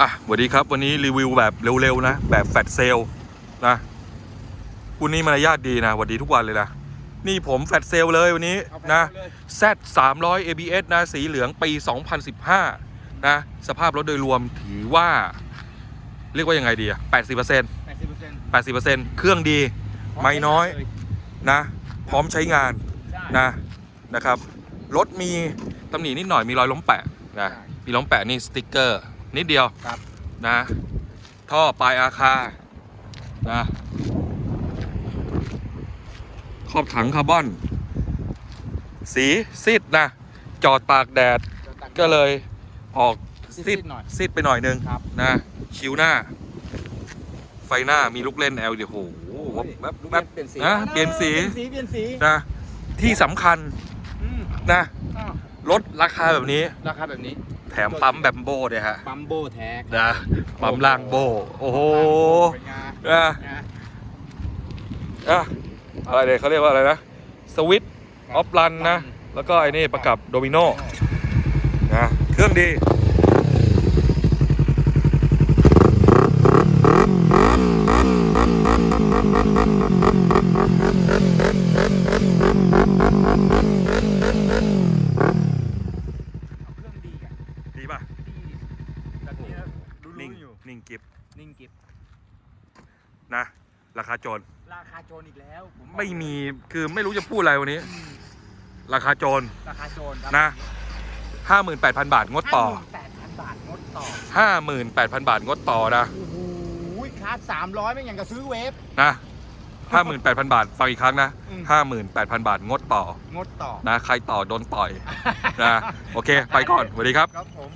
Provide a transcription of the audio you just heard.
อะสวัสดีครับวันนี้รีวิวแบบเร็วๆนะ แบบแฟลชเซลนะคุณนี่มารยาทดีนะสวัสดีทุกวันเลยนะ นี่ผมแฟลชเซลเลยวันนี้เอาไปนะเลย Z 300 ABS นะ สีเหลืองปี 2015 นะ สภาพรถโดยรวมถือว่า เรียกว่ายังไงดีอะ80%แปดสิบเปอร์เซ็นต์80%เครื่องดี ไม่น้อยนะ พร้อมใช้งานใช่นะนะครับ รถมีตำหนินิดหน่อยมีรอยล้มแปะนะมีล้มแปะนี่สติ๊กเกอร์ นิดเดียวครับ นะ ท่อปลายอาคานะขอบถังคาร์บอน สีซีดนะ จอดตากแดดก็เลยออกซีซีดดๆหน่อยซีดไปหน่อยนึงครับนะคิ้วหน้า ไฟหน้ามีลูกเล่น LED โอ้โหแวบลูกแวเล่บนเปลี่ยนสีนะเปลี่ยนสีเปลี่ยนสีเปลี่ยนสีนะที่สำคัญอืมนะอ้าวรถราคาแบบนี้ราคาแบบนี้ แถมปั๊มแบบโบด้วยฮะปั๊มโบแท้นะปั๊มล่างโบโอ้โหเป็นไงนะนะอะอะไรเนี่ยเขาเรียกว่าอะไรนะสวิตออฟรันนะ แล้วก็ไอ้นี่ประกับโดมิโนนะเครื่องดีเครื่องดีกัน ดีป่ะดีแบบนี้นะรู้นิ่งๆอยู่นิ่งกิฟนิ่งกิฟนะ ราคาโจรราคาโจรอีกแล้วผบอกไม่มีคือไม่รู้จะพูดอะไรวันนี้ อืมราคาโจร ราคาโจรครับนะ 58,000 บาทงดต่อ แปดพันบาทงดต่อ58,000 บาทงดต่อนะโอ้โหคาร์ดสามร้อยไม่อย่างกับซื้อเวฟนะ 58,000 บาท ฟังอีกครั้งนะ อืม 58,000 บาทงดต่องดต่อนะ ใครต่อโดนต่อยนะ โอเค ไปก่อนสวัสดีครับ ครับผม